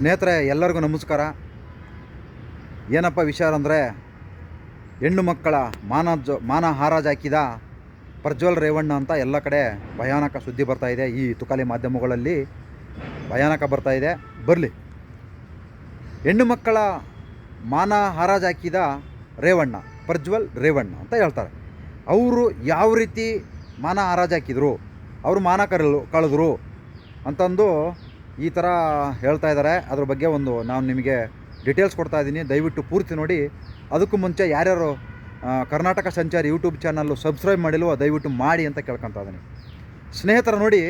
ಸ್ನೇಹಿತರೆ, ಎಲ್ಲರಿಗೂ ನಮಸ್ಕಾರ. ಏನಪ್ಪ ವಿಚಾರ ಅಂದರೆ, ಹೆಣ್ಣು ಮಕ್ಕಳ ಮಾನ ಜ ಮಾನ ಹಾಕಿದ ಪ್ರಜ್ವಲ್ ರೇವಣ್ಣ ಅಂತ ಎಲ್ಲ ಕಡೆ ಭಯಾನಕ ಸುದ್ದಿ ಬರ್ತಾ ಇದೆ ಈ ತುಕಾಲಿ ಮಾಧ್ಯಮಗಳಲ್ಲಿ. ಭಯಾನಕ ಬರ್ತಾ ಇದೆ. ಬರಲಿ. ಹೆಣ್ಣು ಮಕ್ಕಳ ಮಾನ ಹಾಕಿದ ರೇವಣ್ಣ, ಪ್ರಜ್ವಲ್ ರೇವಣ್ಣ ಅಂತ ಹೇಳ್ತಾರೆ. ಅವರು ಯಾವ ರೀತಿ ಮಾನ ಹಾಕಿದ್ರು, ಅವರು ಮಾನ ಕರಲು, ಕಳೆದ್ರು ಅಂತಂದು ಈ ಥರ ಹೇಳ್ತಾ ಇದ್ದಾರೆ. ಅದ್ರ ಬಗ್ಗೆ ಒಂದು ನಾನು ನಿಮಗೆ ಡೀಟೇಲ್ಸ್ ಕೊಡ್ತಾ ಇದ್ದೀನಿ. ದಯವಿಟ್ಟು ಪೂರ್ತಿ ನೋಡಿ. ಅದಕ್ಕೂ ಮುಂಚೆ ಯಾರ್ಯಾರು ಕರ್ನಾಟಕ ಸಂಚಾರಿ ಯೂಟ್ಯೂಬ್ ಚಾನಲ್ಲು ಸಬ್ಸ್ಕ್ರೈಬ್ ಮಾಡಿಲ್ವೋ ದಯವಿಟ್ಟು ಮಾಡಿ ಅಂತ ಕೇಳ್ಕೊತಾ ಇದ್ದೀನಿ. ಸ್ನೇಹಿತರ ನೋಡಿ,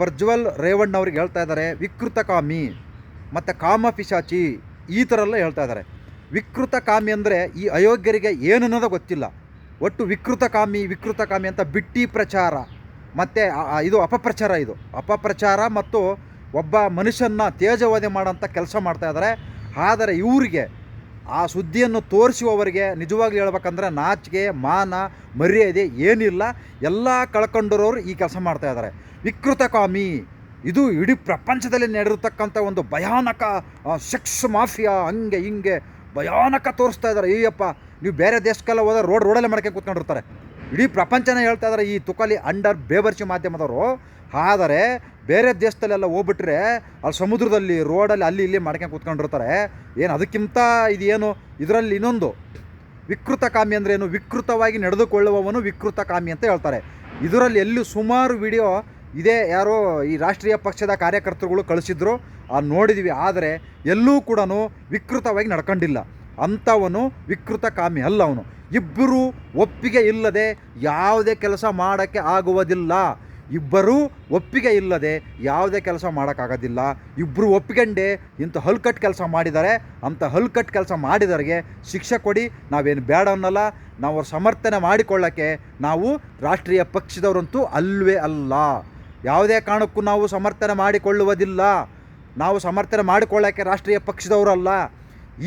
ಪ್ರಜ್ವಲ್ ರೇವಣ್ಣ ಅವ್ರಿಗೆ ಹೇಳ್ತಾ ಇದ್ದಾರೆ, ವಿಕೃತ ಕಾಮಿ ಮತ್ತು ಕಾಮ ಪಿಶಾಚಿ ಈ ಥರ ಎಲ್ಲ ಹೇಳ್ತಾ ಇದ್ದಾರೆ. ವಿಕೃತ ಕಾಮಿ ಅಂದರೆ ಈ ಅಯೋಗ್ಯರಿಗೆ ಏನು ಅನ್ನೋದು ಗೊತ್ತಿಲ್ಲ. ಒಟ್ಟು ವಿಕೃತ ಕಾಮಿ ವಿಕೃತ ಕಾಮಿ ಅಂತ ಬಿಟ್ಟಿ ಪ್ರಚಾರ. ಮತ್ತು ಇದು ಅಪಪ್ರಚಾರ ಇದು. ಅಪಪ್ರಚಾರ ಮತ್ತು ಒಬ್ಬ ಮನುಷ್ಯನ ತೇಜವಧೆ ಮಾಡೋಂಥ ಕೆಲಸ ಮಾಡ್ತಾ ಇದ್ದಾರೆ ಆದರೆ ಇವರಿಗೆ ಆ ಸುದ್ದಿಯನ್ನು ತೋರಿಸುವವರಿಗೆ ನಿಜವಾಗ್ಲೂ ಹೇಳ್ಬೇಕಂದ್ರೆ ನಾಚಿಕೆ, ಮಾನ, ಮರ್ಯಾದೆ ಏನಿಲ್ಲ. ಎಲ್ಲ ಕಳ್ಕೊಂಡಿರೋರು ಈ ಕೆಲಸ ಮಾಡ್ತಾ ಇದ್ದಾರೆ ವಿಕೃತ ಕಾಮಿ ಇದು ಇಡೀ ಪ್ರಪಂಚದಲ್ಲಿ ನಡೆದಿರ್ತಕ್ಕಂಥ ಒಂದು ಭಯಾನಕ ಸೆಕ್ಸ್ ಮಾಫಿಯಾ ಹಂಗೆ ಹಿಂಗೆ ಭಯಾನಕ ತೋರಿಸ್ತಾ ಇದ್ದಾರೆ ಅಯ್ಯಪ್ಪ ನೀವು ಬೇರೆ ದೇಶಕ್ಕೆಲ್ಲ ಹೋದ್ರೆ ರೋಡ್ ರೋಡಲ್ಲೇ ಮಾಡ್ಕೊಂಡು ಕೂತ್ಕೊಂಡಿರ್ತಾರೆ. ಇಡೀ ಪ್ರಪಂಚನೇ ಹೇಳ್ತಾ ಇದ್ದಾರೆ ಈ ತುಕಲಿ ಅಂಡರ್ ಬೇಬರ್ಸಿ ಮಾಧ್ಯಮದವರು. ಆದರೆ ಬೇರೆ ದೇಶದಲ್ಲೆಲ್ಲ ಹೋಗ್ಬಿಟ್ರೆ ಅಲ್ಲಿ ಸಮುದ್ರದಲ್ಲಿ, ರೋಡಲ್ಲಿ, ಅಲ್ಲಿ, ಇಲ್ಲಿ ಮಾಡ್ಕೊಂಡು ಕೂತ್ಕೊಂಡಿರ್ತಾರೆ. ಏನು ಅದಕ್ಕಿಂತ ಇದೇನು? ಇದರಲ್ಲಿ ಇನ್ನೊಂದು. ವಿಕೃತ ಕಾಮಿ ಅಂದರೆ ಏನು? ವಿಕೃತವಾಗಿ ನಡೆದುಕೊಳ್ಳುವವನು ವಿಕೃತ ಕಾಮಿ ಅಂತ ಹೇಳ್ತಾರೆ. ಇದರಲ್ಲಿ ಎಲ್ಲೂ ಸುಮಾರು ವಿಡಿಯೋ ಇದೇ ಯಾರೋ ಈ ರಾಷ್ಟ್ರೀಯ ಪಕ್ಷದ ಕಾರ್ಯಕರ್ತರುಗಳು ಕಳಿಸಿದ್ರು, ಆ ನೋಡಿದ್ವಿ. ಆದರೆ ಎಲ್ಲೂ ಕೂಡ ವಿಕೃತವಾಗಿ ನಡ್ಕೊಂಡಿಲ್ಲ. ಅಂಥವನು ವಿಕೃತ ಕಾಮಿ ಅಲ್ಲ ಅವನು. ಇಬ್ಬರೂ ಒಪ್ಪಿಗೆ ಇಲ್ಲದೆ ಯಾವುದೇ ಕೆಲಸ ಮಾಡೋಕ್ಕೆ ಆಗುವುದಿಲ್ಲ. ಇಬ್ಬರೂ ಒಪ್ಪಿಗೆ ಇಲ್ಲದೆ ಯಾವುದೇ ಕೆಲಸ ಮಾಡೋಕ್ಕಾಗೋದಿಲ್ಲ. ಇಬ್ಬರು ಒಪ್ಪಿಕೊಂಡೆ ಇಂಥ ಹಲ್ಕಟ್ ಕೆಲಸ ಮಾಡಿದ್ದಾರೆ. ಅಂಥ ಹಲ್ಕಟ್ ಕೆಲಸ ಮಾಡಿದವರಿಗೆ ಶಿಕ್ಷೆ ಕೊಡಿ. ನಾವೇನು ಬೇಡ ಅನ್ನಲ್ಲ. ನಾವು ಅವ್ರ ಸಮರ್ಥನೆ ಮಾಡಿಕೊಳ್ಳೋಕ್ಕೆ ನಾವು ರಾಷ್ಟ್ರೀಯ ಪಕ್ಷದವರಂತೂ ಅಲ್ವೇ ಅಲ್ಲ. ಯಾವುದೇ ಕಾರಣಕ್ಕೂ ನಾವು ಸಮರ್ಥನೆ ಮಾಡಿಕೊಳ್ಳುವುದಿಲ್ಲ. ನಾವು ಸಮರ್ಥನೆ ಮಾಡಿಕೊಳ್ಳೋಕ್ಕೆ ರಾಷ್ಟ್ರೀಯ ಪಕ್ಷದವರಲ್ಲ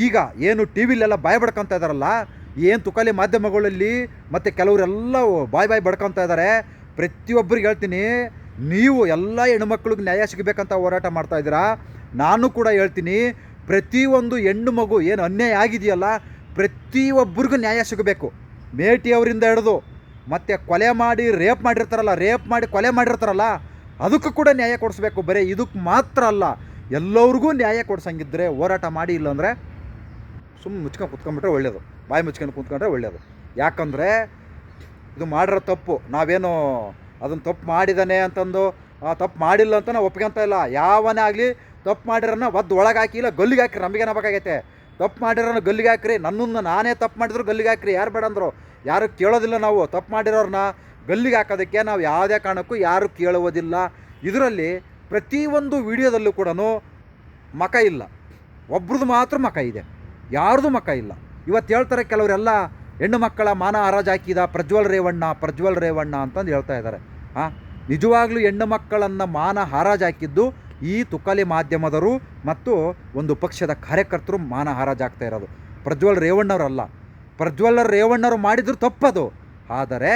ಈಗ ಏನು ಟಿ ವಿಲೆಲ್ಲ ಬಾಯ್ ಬಡ್ಕೊತಾ ಇದ್ದಾರಲ್ಲ, ಏನು ತುಕಾಲಿ ಮಾಧ್ಯಮಗಳಲ್ಲಿ ಮತ್ತು ಕೆಲವರೆಲ್ಲ ಬಾಯ್ ಬಾಯ್ ಬಡ್ಕೊತಾ ಇದ್ದಾರೆ ಪ್ರತಿಯೊಬ್ಬರಿಗೆ ಹೇಳ್ತೀನಿ, ನೀವು ಎಲ್ಲ ಹೆಣ್ಮಕ್ಳಿಗೆ ನ್ಯಾಯ ಸಿಗಬೇಕಂತ ಹೋರಾಟ ಮಾಡ್ತಾ ಇದ್ದೀರಾ? ನಾನು ಕೂಡ ಹೇಳ್ತೀನಿ, ಪ್ರತಿಯೊಂದು ಹೆಣ್ಣು ಮಗು ಏನು ಅನ್ಯಾಯ ಆಗಿದೆಯಲ್ಲ, ಪ್ರತಿಯೊಬ್ಬರಿಗೂ ನ್ಯಾಯ ಸಿಗಬೇಕು. ಮೇಟಿಯವರಿಂದ ಹಿಡಿದು, ಮತ್ತು ಕೊಲೆ ಮಾಡಿ, ರೇಪ್ ಮಾಡಿರ್ತಾರಲ್ಲ, ರೇಪ್ ಮಾಡಿ ಕೊಲೆ ಮಾಡಿರ್ತಾರಲ್ಲ, ಅದಕ್ಕೂ ಕೂಡ ನ್ಯಾಯ ಕೊಡಿಸ್ಬೇಕು. ಬರೀ ಇದಕ್ಕೆ ಮಾತ್ರ ಅಲ್ಲ, ಎಲ್ಲರಿಗೂ ನ್ಯಾಯ ಕೊಡ್ಸಂಗಿದ್ರೆ ಹೋರಾಟ ಮಾಡಿ ಇಲ್ಲಾಂದರೆ ಸುಮ್ಮನೆ ಮುಚ್ಕೊಂಡು ಕುತ್ಕೊಂಡ್ಬಿಟ್ರೆ ಒಳ್ಳೆಯದು ಬಾಯಿ ಮುಚ್ಕೊಂಡು ಕುತ್ಕೊಂಡ್ರೆ ಒಳ್ಳೆಯದು ಯಾಕಂದರೆ ಇದು ಮಾಡಿರೋ ತಪ್ಪು. ನಾವೇನು ಅದನ್ನು ತಪ್ಪು ಮಾಡಿದ್ದಾನೆ ಅಂತಂದು ತಪ್ಪು ಮಾಡಿಲ್ಲ ಅಂತ ನಾವು ಒಪ್ಕೊಂತ ಇಲ್ಲ. ಯಾವನೇ ಆಗಲಿ ತಪ್ಪು ಮಾಡಿರೋನ ಒದ್ದು ಒಳಗೆ ಹಾಕಿ, ಇಲ್ಲ ಗಲ್ಲಿಗೆ ಹಾಕ್ರಿ, ನಮಗೇನ ಬೇಕಾಗೈತೆ ತಪ್ಪು ಮಾಡಿರೋನ ಗಲ್ಲಿಗೆ ಹಾಕ್ರಿ, ನನ್ನನ್ನು ನಾನೇ ತಪ್ಪು ಮಾಡಿದ್ರು ಗಲ್ಲಿಗೆ ಹಾಕ್ರಿ. ಯಾರು ಬೇಡ ಅಂದರು. ಯಾರು ಕೇಳೋದಿಲ್ಲ ನಾವು, ತಪ್ಪು ಮಾಡಿರೋರನ್ನ ಗಲ್ಲಿಗೆ ಹಾಕೋದಕ್ಕೆ ನಾವು ಯಾವುದೇ ಕಾರಣಕ್ಕೂ ಯಾರು ಕೇಳುವುದಿಲ್ಲ. ಇದರಲ್ಲಿ ಪ್ರತಿಯೊಂದು ವಿಡಿಯೋದಲ್ಲೂ ಕೂಡ ಮಕ ಇಲ್ಲ. ಒಬ್ರದ್ದು ಮಾತ್ರ ಮಕ ಇದೆ. ಯಾರ್ದು ಮಕ ಇಲ್ಲ. ಇವತ್ತು ಹೇಳ್ತಾರೆ ಕೆಲವರೆಲ್ಲ ಹೆಣ್ಣು ಮಕ್ಕಳ ಮಾನ ಹರಾಜಾಕಿದ ಪ್ರಜ್ವಲ್ ರೇವಣ್ಣ ಪ್ರಜ್ವಲ್ ರೇವಣ್ಣ ಅಂತಂದು ಹೇಳ್ತಾ ಇದ್ದಾರೆ. ಹಾಂ ನಿಜವಾಗ್ಲೂ ಹೆಣ್ಣು ಮಕ್ಕಳನ್ನು ಮಾನ ಹರಾಜ್ ಹಾಕಿದ್ದು ಈ ತುಕಲಿ ಮಾಧ್ಯಮದರು ಮತ್ತು ಒಂದು ಪಕ್ಷದ ಕಾರ್ಯಕರ್ತರು ಮಾನ ಹಾರಾಜಾಗ್ತಾ ಇರೋದು. ಪ್ರಜ್ವಲ್ ರೇವಣ್ಣವರಲ್ಲ ಪ್ರಜ್ವಲ್ ರೇವಣ್ಣರು ಮಾಡಿದ್ರು ತಪ್ಪದು. ಆದರೆ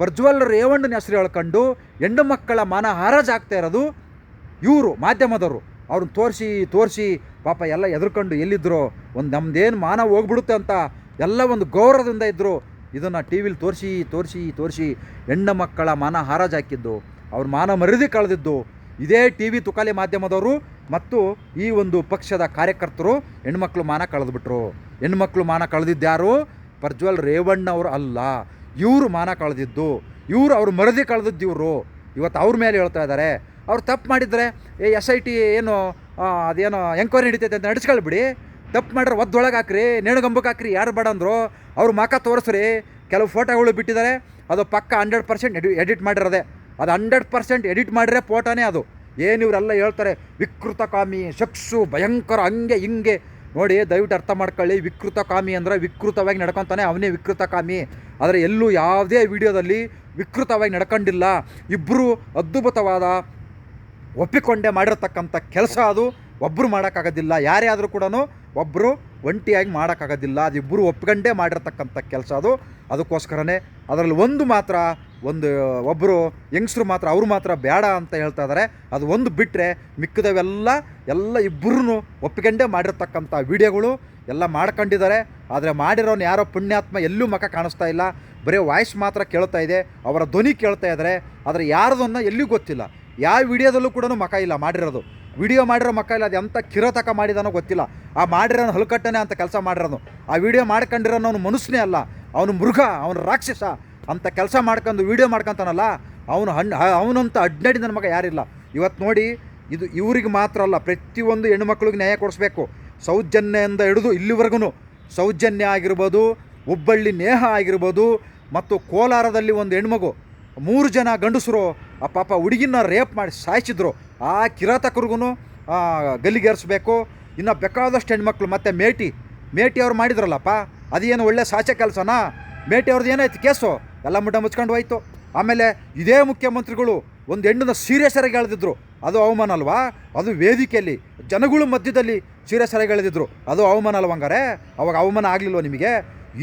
ಪ್ರಜ್ವಲ್ ರೇವಣ್ಣನ ಹೆಸರು ಹೇಳ್ಕೊಂಡು ಹೆಣ್ಣು ಮಕ್ಕಳ ಮಾನ ಹಾರಾಜಾಗ್ತಾ ಇರೋದು ಇವರು, ಮಾಧ್ಯಮದವರು. ಅವ್ರನ್ನ ತೋರಿಸಿ ತೋರಿಸಿ ಪಾಪ ಎಲ್ಲ ಎದುರ್ಕೊಂಡು ಎಲ್ಲಿದ್ದರು ಒಂದು ನಮ್ಮದೇನು ಮಾನ ಹೋಗ್ಬಿಡುತ್ತೆ ಅಂತ ಎಲ್ಲ ಒಂದು ಗೌರವದಿಂದ ಇದ್ದರು ಇದನ್ನು ಟಿ ವಿಲಿ ತೋರಿಸಿ ತೋರಿಸಿ ತೋರಿಸಿ ಹೆಣ್ಣು ಮಕ್ಕಳ ಮಾನ ಹಾರಾಜ್ ಹಾಕಿದ್ದು. ಅವ್ರ ಮಾನ ಮರ್ಯಾದೆ ಕಳೆದಿದ್ದು. ಇದೇ ಟಿ ವಿ ತುಕಾಲಿ ಮಾಧ್ಯಮದವರು ಮತ್ತು ಈ ಒಂದು ಪಕ್ಷದ ಕಾರ್ಯಕರ್ತರು ಹೆಣ್ಮಕ್ಳು ಮಾನ ಕಳೆದ್ಬಿಟ್ರು. ಹೆಣ್ಮಕ್ಳು ಮಾನ ಕಳೆದಿದ್ದ್ಯಾರು ಪ್ರಜ್ವಲ್ ರೇವಣ್ಣ ಅವರು ಅಲ್ಲ. ಇವರು ಮಾನ ಕಳೆದಿದ್ದು. ಇವರು ಅವ್ರು ಮರದಿ ಕಳೆದಿದ್ದು ಇವರು. ಇವತ್ತು ಅವ್ರ ಮೇಲೆ ಹೇಳ್ತಾ ಇದ್ದಾರೆ ಅವ್ರು ತಪ್ಪು ಮಾಡಿದರೆ, ಏ, ಎಸ್ ಐ ಟಿ ಏನು ಅದೇನೋ ಎಂಕ್ವೈರಿ ನಡೀತೈತೆ ಅಂತ ನಡೆಸ್ಕೊಳ್ಬಿಡಿ. ತಪ್ಪು ಮಾಡ್ರೆ ಒದ್ದೊಳಗೆ ಹಾಕ್ರಿ, ನೇಣುಗಂಬಕ್ಕೆ ಹಾಕ್ರಿ, ಯಾರು ಬೇಡ ಅಂದರು, ಅವ್ರ ಮಕ ತೋರಿಸ್ರಿ. ಕೆಲವು ಫೋಟೋಗಳು ಬಿಟ್ಟಿದ್ದಾರೆ, ಅದು ಪಕ್ಕ ಹಂಡ್ರೆಡ್ ಪರ್ಸೆಂಟ್ ಎಡಿ, ಎಡಿಟ್ ಮಾಡಿರೋದೆ. ಅದು ಹಂಡ್ರೆಡ್ ಪರ್ಸೆಂಟ್ ಎಡಿಟ್ ಮಾಡಿದ್ರೆ ಫೋಟೋನೇ ಅದು. ಏನು ಇವರೆಲ್ಲ ಹೇಳ್ತಾರೆ ವಿಕೃತ ಕಾಮಿ ಶಕ್ಸು, ಭಯಂಕರ, ಹಂಗೆ, ಹಿಂಗೆ. ನೋಡಿ, ದಯವಿಟ್ಟು ಅರ್ಥ ಮಾಡ್ಕೊಳ್ಳಿ ವಿಕೃತ ಕಾಮಿ ಅಂದರೆ ವಿಕೃತವಾಗಿ ನಡ್ಕೊತಾನೆ, ಅವನೇ ವಿಕೃತ ಕಾಮಿ ಆದರೆ ಎಲ್ಲೂ ಯಾವುದೇ ವಿಡಿಯೋದಲ್ಲಿ ವಿಕೃತವಾಗಿ ನಡ್ಕೊಂಡಿಲ್ಲ. ಇಬ್ಬರು ಅದ್ಭುತವಾದ ಒಪ್ಪಿಕೊಂಡೇ ಮಾಡಿರ್ತಕ್ಕಂಥ ಕೆಲಸ ಅದು. ಒಬ್ಬರು ಮಾಡೋಕ್ಕಾಗೋದಿಲ್ಲ. ಯಾರೇ ಆದರೂ ಕೂಡ ಒಬ್ಬರು ಒಂಟಿಯಾಗಿ ಮಾಡೋಕ್ಕಾಗೋದಿಲ್ಲ, ಅದು ಇಬ್ಬರು ಒಪ್ಕೊಂಡೇ ಮಾಡಿರ್ತಕ್ಕಂಥ ಕೆಲಸ ಅದು. ಅದಕ್ಕೋಸ್ಕರನೇ ಅದರಲ್ಲಿ ಒಂದು ಮಾತ್ರ, ಒಂದು ಒಬ್ಬರು ಯಂಗ್ಸ್ರು ಮಾತ್ರ, ಅವರು ಮಾತ್ರ ಬೇಡ ಅಂತ ಹೇಳ್ತಾ ಇದ್ದಾರೆ ಅದು ಒಂದು ಬಿಟ್ಟರೆ ಮಿಕ್ಕಿದವೆಲ್ಲ, ಎಲ್ಲ ಇಬ್ಬರೂ ಒಪ್ಪಿಕೊಂಡೇ ಮಾಡಿರ್ತಕ್ಕಂಥ ವಿಡಿಯೋಗಳು ಎಲ್ಲ ಮಾಡ್ಕೊಂಡಿದ್ದಾರೆ. ಆದರೆ ಮಾಡಿರೋನು ಯಾರೋ ಪುಣ್ಯಾತ್ಮ ಎಲ್ಲೂ ಮಖ ಕಾಣಿಸ್ತಾ ಇಲ್ಲ. ಬರೀ ವಾಯ್ಸ್ ಮಾತ್ರ ಕೇಳ್ತಾ ಇದೆ, ಅವರ ಧ್ವನಿ ಕೇಳ್ತಾ ಇದ್ದಾರೆ ಆದರೆ ಯಾರದನ್ನು ಎಲ್ಲಿಯೂ ಗೊತ್ತಿಲ್ಲ. ಯಾವ ವಿಡಿಯೋದಲ್ಲೂ ಕೂಡ ಮಖ ಇಲ್ಲ ಮಾಡಿರೋದು. ವಿಡಿಯೋ ಮಾಡಿರೋ ಮಕ್ಕ ಇಲ್ಲ ಅದು ಎಂಥ ಕಿರೋತಕ ಮಾಡಿದಾನೋ ಗೊತ್ತಿಲ್ಲ. ಆ ಮಾಡಿರೋನು ಹಲ್ಕಟ್ಟನೆ ಅಂತ ಕೆಲಸ ಮಾಡಿರೋನು. ಆ ವಿಡಿಯೋ ಮಾಡ್ಕೊಂಡಿರೋನು ಅವನು ಮನುಷ್ಯನೇ ಅಲ್ಲ. ಅವನು ಮೃಗ, ಅವನು ರಾಕ್ಷಸ ಅಂತ ಕೆಲಸ ಮಾಡ್ಕೊಂಡು ವಿಡಿಯೋ ಮಾಡ್ಕೊಂತಾನಲ್ಲ, ಅವನು ಹಣ್ಣು ಅವನಂತ ಅಡ್ಡಾಡಿ ನನ್ನ ಮಗ ಯಾರಿಲ್ಲ. ಇವತ್ತು ನೋಡಿ, ಇದು ಇವ್ರಿಗೆ ಮಾತ್ರ ಅಲ್ಲ, ಪ್ರತಿಯೊಂದು ಹೆಣ್ಮಕ್ಳಿಗೆ ನ್ಯಾಯ ಕೊಡಿಸ್ಬೇಕು. ಸೌಜನ್ಯದಿಂದ ಹಿಡಿದು ಇಲ್ಲಿವರೆಗೂ ಸೌಜನ್ಯ ಆಗಿರ್ಬೋದು, ಹುಬ್ಬಳ್ಳಿ ನೇಹ ಆಗಿರ್ಬೋದು, ಮತ್ತು ಕೋಲಾರದಲ್ಲಿ ಒಂದು ಹೆಣ್ಮಗು ಮೂರು ಜನ ಗಂಡಸರು ಆ ಪಾಪ ಹುಡುಗಿನ ರೇಪ್ ಮಾಡಿ ಸಾಯಿಸಿದ್ರು. ಆ ಕಿರಾತಕರಿಗೂ ಗಲ್ಲಿಗೇರಿಸ್ಬೇಕು ಇನ್ನು ಬೇಕಾದಷ್ಟು ಹೆಣ್ಮಕ್ಳು, ಮತ್ತು ಮೇಟಿ ಮೇಟಿ ಅವ್ರು ಮಾಡಿದ್ರಲ್ಲಪ್ಪ, ಅದೇನು ಒಳ್ಳೆ ಸಾಚೆ ಕೆಲಸನಾ? ಮೇಟಿ ಅವ್ರದ್ದು ಏನಾಯ್ತು ಕೇಸು? ಎಲ್ಲ ಮುಡ್ಡ ಮುಚ್ಕೊಂಡು ಹೋಯ್ತು. ಆಮೇಲೆ ಇದೇ ಮುಖ್ಯಮಂತ್ರಿಗಳು ಒಂದು ಹೆಣ್ಣನ್ನು ಸೀರಿಯಸ್ ಎಳೆದಿದ್ರು. ಅದು ಅವಮಾನ ಅಲ್ವಾ? ಅದು ವೇದಿಕೆಯಲ್ಲಿ, ಜನಗಳು ಮಧ್ಯದಲ್ಲಿ ಸೀರಿಯಸ್ ಆಗಿ ಎಳೆದಿದ್ರು. ಅದು ಅವಮಾನ ಅಲ್ವ ಹಂಗಾರೆ? ಅವಾಗ ಅವಮಾನ ಆಗಲಿಲ್ವ ನಿಮಗೆ?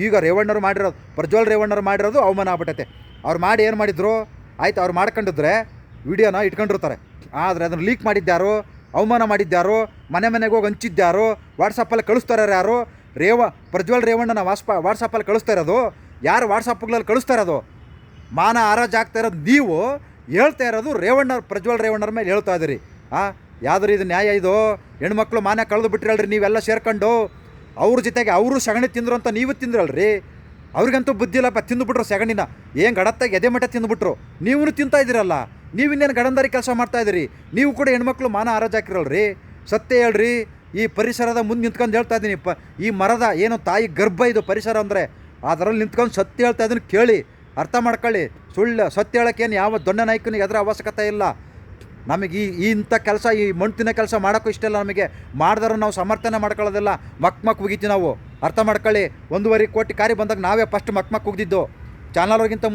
ಈಗ ರೇವಣ್ಣರು ಮಾಡಿರೋದು, ಪ್ರಜ್ವಲ್ ರೇವಣ್ಣರು ಮಾಡಿರೋದು ಅವಮಾನ ಆಗ್ಬಿಟ್ಟೈತೆ. ಅವ್ರು ಮಾಡಿ ಏನು ಮಾಡಿದ್ರು? ಆಯ್ತು, ಅವ್ರು ಮಾಡ್ಕೊಂಡಿದ್ರೆ ವಿಡಿಯೋನ ಇಟ್ಕೊಂಡಿರ್ತಾರೆ. ಆದರೆ ಅದನ್ನು ಲೀಕ್ ಮಾಡಿದ್ದಾರು ಅವಮಾನ ಮಾಡಿದ್ದಾರು ಮನೆ ಮನೆಗೆ ಹೋಗಿ ಹಂಚಿದ್ದಾರು ವಾಟ್ಸಪ್ಪಲ್ಲಿ ಕಳಿಸ್ತಾರೆ ಯಾರು? ರೇವ, ಪ್ರಜ್ವಲ್ ರೇವಣ್ಣನ ವಾಟ್ಸ್ಪ ವಾಟ್ಸಪ್ಪಲ್ಲಿ ಕಳಿಸ್ತಾ ಇರೋದು? ಯಾರು ವಾಟ್ಸಪ್ಗಳಲ್ಲಿ ಕಳಿಸ್ತಾ ಇರೋದು? ಮಾನ ಆರಾಜ್ ಆಗ್ತಾ ಇರೋದು ನೀವು ಹೇಳ್ತಾ ಇರೋದು ರೇವಣ್ಣ ಪ್ರಜ್ವಲ್ ರೇವಣ್ಣರ ಮೇಲೆ ಹೇಳ್ತಾ ಇದ್ದೀರಿ. ಆ, ಯಾವ್ದಾರು ಇದು ನ್ಯಾಯ ಇದು? ಹೆಣ್ಮಕ್ಳು ಮಾನ ಕಳೆದು ಬಿಟ್ಟಿರಲ್ರಿ ನೀವೆಲ್ಲ ಸೇರ್ಕೊಂಡು ಅವ್ರ ಜೊತೆಗೆ ಅವರು ಸಗಣಿ ತಿಂದ್ರು ಅಂತ ನೀವು ತಿಂದ್ರಲ್ರಿ? ಅವ್ರಿಗಂತೂ ಬುದ್ಧಿ ಇಲ್ಲಪ್ಪ, ತಿಂದುಬಿಟ್ರು ಸಗಣಿನ. ಏನು ಗಡತ್ತ ಎದೆ ಮಠ ತಿಂದುಬಿಟ್ರು? ನೀವು ತಿಂತಾ ಇದ್ದೀರಲ್ಲ? ನೀವು ಇನ್ನೇನು ಗಡಂದಾರಿ ಕೆಲಸ ಮಾಡ್ತಾ ಇದ್ದೀರಿ? ನೀವು ಕೂಡ ಹೆಣ್ಮಕ್ಳು ಮಾನ ಆರಾಜ್ ಹಾಕಿರಲ್ರಿ ಸತ್ಯ ಹೇಳ್ರಿ, ಈ ಪರಿಸರದ ಮುಂದೆ ನಿಂತ್ಕೊಂಡು ಹೇಳ್ತಾ ಇದ್ದೀನಿ. ಪ, ಈ ಮರದ ಏನು ತಾಯಿ ಗರ್ಭ ಇದು ಪರಿಸರ ಅಂದರೆ, ಅದರಲ್ಲಿ ನಿಂತ್ಕೊಂಡು ಸತ್ಯ ಹೇಳ್ತಾ ಇದನ್ನು ಕೇಳಿ. ಅರ್ಥ ಮಾಡ್ಕೊಳ್ಳಿ. ಸುಳ್ಳು ಸತ್ಯ ಹೇಳೋಕ್ಕೇನು ಯಾವ ದೊಡ್ಡ ನಾಯಕನಿಗೆ ಅದರ ಅವಶ್ಯಕತೆ ಇಲ್ಲ. ನಮಗೆ ಈ ಇಂಥ ಕೆಲಸ, ಈ ಮಣ್ತಿನ ಕೆಲಸ ಮಾಡೋಕ್ಕೂ ಇಷ್ಟ ಇಲ್ಲ ನಮಗೆ ಮಾಡಿದ್ರೆ ನಾವು ಸಮರ್ಥನೆ ಮಾಡ್ಕೊಳ್ಳೋದಿಲ್ಲ. ಮಕ್ ಮಕ್ ನಾವು. ಅರ್ಥ ಮಾಡ್ಕೊಳ್ಳಿ. ಒಂದೂವರೆ ಕೋಟಿ ಕಾರಿ ಬಂದಾಗ ನಾವೇ ಫಸ್ಟ್ ಮಕ್ ಮಕ್ ಚಾನಲ್ ಅವ್ರಿಗಿಂತ